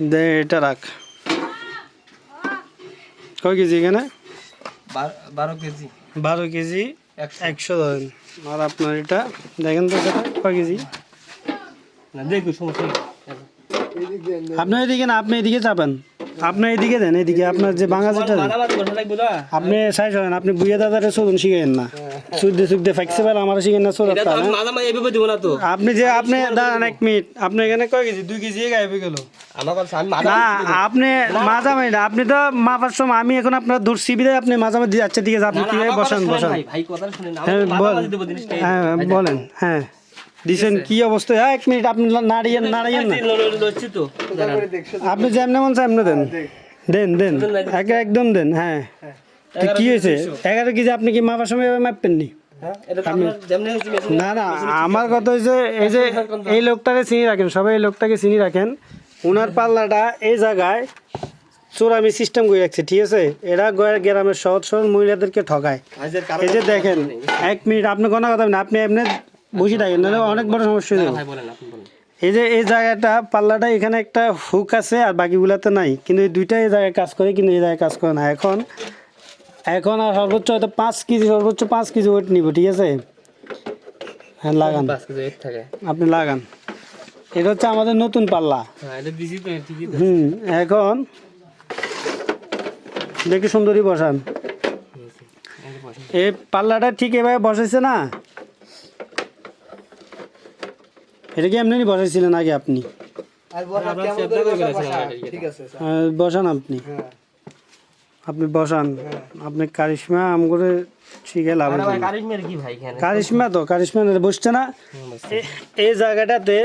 দে এটা রাখ। কয় কেজি এখানে? বারো কেজি। বারো কেজি একশো। ধরেন। আর আপনার এটা দেখেন তো এটা কয় কেজি? আপনার দেখুন সমস্যা আপনি এদিকে না আপনি এদিকে চাপান। আপনি এদিকে দেন এদিকে আপনার যে বাঙা যেটা আপনি সাইজ হন আপনি বুয়ে দাদারে চলুন শিখেন না। সুখদে সুখদে ফাইকছে বেলা আমার শিখেন না তো আপনি যে আপনি দাঁড়ান এক মিনিট। আপনি এখানে কয় কেজি? দুই কেজি গায়েবে গেল। না আপনি মাঝামাঝি না আপনি তো মাপার সময় আমি এখন আপনার ধরছি বিদায় আপনি মাঝামাঝি যাচ্ছে দিকে আপনি কি বসান বসান। হ্যাঁ হ্যাঁ বলেন হ্যাঁ। দিছেন কি অবস্থা? হ্যাঁ এক মিনিট আপনি নাড়িয়েন নাড়িয়েন না। আপনি যেমন মন চাই এমনি দেন। দেন। দেন একে একদম দেন হ্যাঁ। তো কি হয়েছে? এগারো কেজি আপনি কি মাপার সময় এভাবে মাপবেন নি? না না আমার কথা হয়েছে এই যে এই লোকটাকে চিনি রাখেন সবাই এই লোকটাকে চিনি রাখেন। ওনার পাল্লাটা এই জায়গায় চোরামি সিস্টেম করে রাখছে ঠিক আছে? এরা গয়া- গ্রামের সহজ সরল মহিলাদেরকে ঠকায়। এই যে দেখেন এক মিনিট আপনি কোনো কথা না আপনি এমনি বসে থাকেন নাহলে অনেক বড় সমস্যা হয়ে যাবে। এই যে এই জায়গাটা পাল্লাটা এখানে একটা হুক আছে আর বাকিগুলাতে নাই। কিন্তু এই দুইটা এই জায়গায় কাজ করে কিন্তু এই জায়গায় কাজ করে না। এখন এখন আর সর্বোচ্চ হয়তো পাঁচ কেজি সর্বোচ্চ পাঁচ কেজি ওয়েট নিব ঠিক আছে? হ্যাঁ লাগান। আপনি লাগান। এটা হচ্ছে আমাদের নতুন পাল্লা। হ্যাঁ হুম এখন দেখি সুন্দরী বসান। এই পাল্লাটা ঠিক এভাবে বসাইছে না? এটা কি এমনি বসাইছিলেন আগে আপনি? এটা। আহ, বসান আপনি। আপনি বসান। আপনি কারিশমা আম করে শিখে লাভ আরে হয়েছে ভাই না। কারিশমার কি ভাই এখানে? কারিশমা তো কারিশমা বসছে না। এই জায়গাটাতে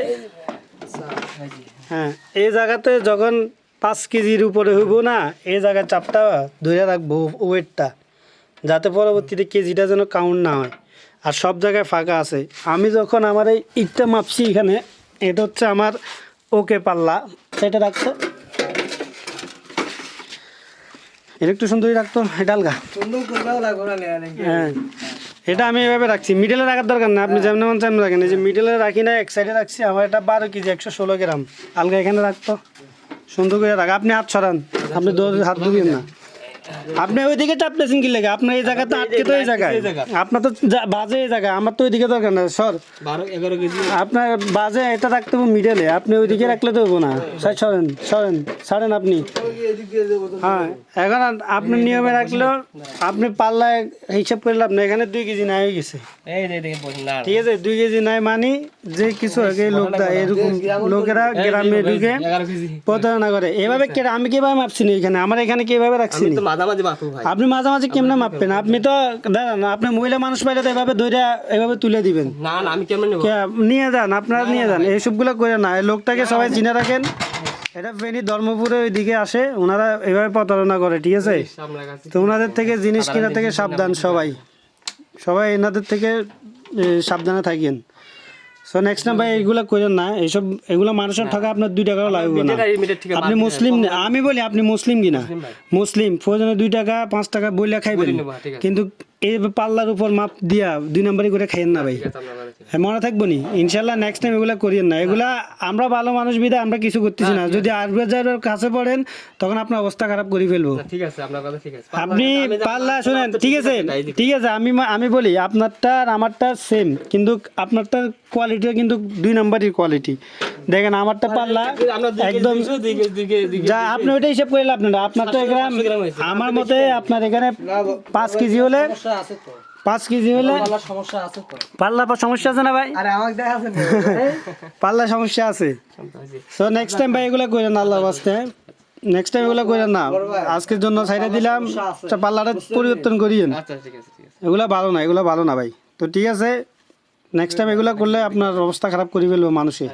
হ্যাঁ এই জায়গাতে যখন পাঁচ কেজির উপরে হইব না এই জায়গার চাপটা ধরে রাখব ওয়েটটা যাতে পরবর্তীতে কেজিটা যেন কাউন্ট না হয়। আর সব জায়গায় ফাঁকা আছে। আমি যখন আমার এই ইটটা মাপছি এখানে এটা হচ্ছে আমার ওকে পাল্লা। সেটা রাখতো এটা একটু সুন্দরই রাখতো এটা আলগা। হ্যাঁ। এটা আমি এভাবে রাখছি। মিডলে রাখার দরকার না আপনি যেমন মন তেমন রাখেন। এই যে মিডলে রাখি না এক সাইডে রাখছি আমার এটা বারো কেজি একশো ষোলো গ্রাম। আলগা এখানে রাখতো। সুন্দর করে রাখ। আপনি হাত ছড়ান আপনি হাত ধুবেন না। আপনি ওইদিকে চাপতেছেন কি লেগে? আপনার এই জায়গাতে আটকে তো এই জায়গায়। আপনার তো বাজে এই জায়গায় আমার তো ওইদিকে দরকার না সর। আপনার বাজে এটা রাখতে হবে মিডলে আপনি ওইদিকে রাখলে তো হব না। সাইড সরেন সরেন ছাড়েন আপনি। হ্যাঁ এখন আপনি নিয়মে রাখলেও আপনি পাল্লায় হিসাব করে লাভ না এখানে দুই কেজি নাই হয়ে গেছে। ঠিক আছে দুই কেজি নাই মানি যে কিছু আগে লোক দেয় এরকম লোকেরা গ্রামে ঢুকে প্রতারণা করে। এভাবে আমি কীভাবে মাপছি না এখানে? আমার এখানে কীভাবে রাখছি না? মাঝামাঝি মাপু ভাই। আপনি মাঝামাঝি কেমনে মাপবেন? আপনি তো দাঁড়ান আপনি মহিলা মানুষ পাইলে তো এভাবে ধরে এভাবে তুলে দিবেন। না না আমি কেমন নেব? নিয়ে যান আপনারা নিয়ে যান। এইসবগুলো করে না এই লোকটাকে সবাই চিনে রাখেন। এটা ফেনি ধর্মপুরে ওইদিকে আসে ওনারা এভাবে প্রতারণা করে ঠিক আছে? তো ওনাদের থেকে জিনিস কেনা থেকে সাবধান সবাই। সবাই এনাদের থেকে সাবধানে থাকেন। সো নেক্সট নাম্বার এইগুলা করেন না। এইসব এগুলো মানুষের ঠকা আপনার দুই টাকাও লাগবে না। আপনি মুসলিম আমি বলি আপনি মুসলিম কিনা। মুসলিম প্রয়োজনে দুই টাকা পাঁচ টাকা বইলে খাইবেন। কিন্তু এই পাল্লার উপর মাপ দিয়া দুই নাম্বারই করে খাইয়েন না ভাই। হ্যাঁ, মনে থাকব নি? ইনশাল্লাহ নেক্সট টাইম এগুলা করিয়েন না। এগুলা আমরা ভালো মানুষ বিদে আমরা কিছু করতেছি না। যদি আরবেজার কাছে পড়েন তখন আপনার অবস্থা খারাপ করে ফেলব। ঠিক আছে আপনার কথা ঠিক আছে। আপনি পাল্লা শুনেন ঠিক আছে ঠিক আছে আমি আমি বলি আপনারটা আর আমারটা সেম কিন্তু আপনারটা কোয়ালিটিও কিন্তু দুই নাম্বারই কোয়ালিটি দেখেন আমারটা পাল্লা একদম যা আপনি ওইটা হিসাব করে লাভ না আপনার তো এখানে আমার মতে আপনার এখানে পাঁচ কেজি হলে পাঁচ কেজি হলে সমস্যা আছে তো। পাল্লা পর সমস্যা আছে না ভাই? আরে আমাকে দেখাছেন পাল্লা সমস্যা আছে। সো নেক্সট টাইম ভাই এগুলো করেন না আল্লাহ বাস্তে নেক্সট টাইম এগুলো করেন না। আজকের জন্য সাইডে দিলাম। তা পাল্লাটা পরিবর্তন করিয়েন। আচ্ছা ঠিক আছে ঠিক আছে। এগুলো ভালো না এগুলো ভালো না ভাই। তো ঠিক আছে নেক্সট টাইম এগুলো করলে আপনার অবস্থা খারাপ করে ফেলব মানুষে।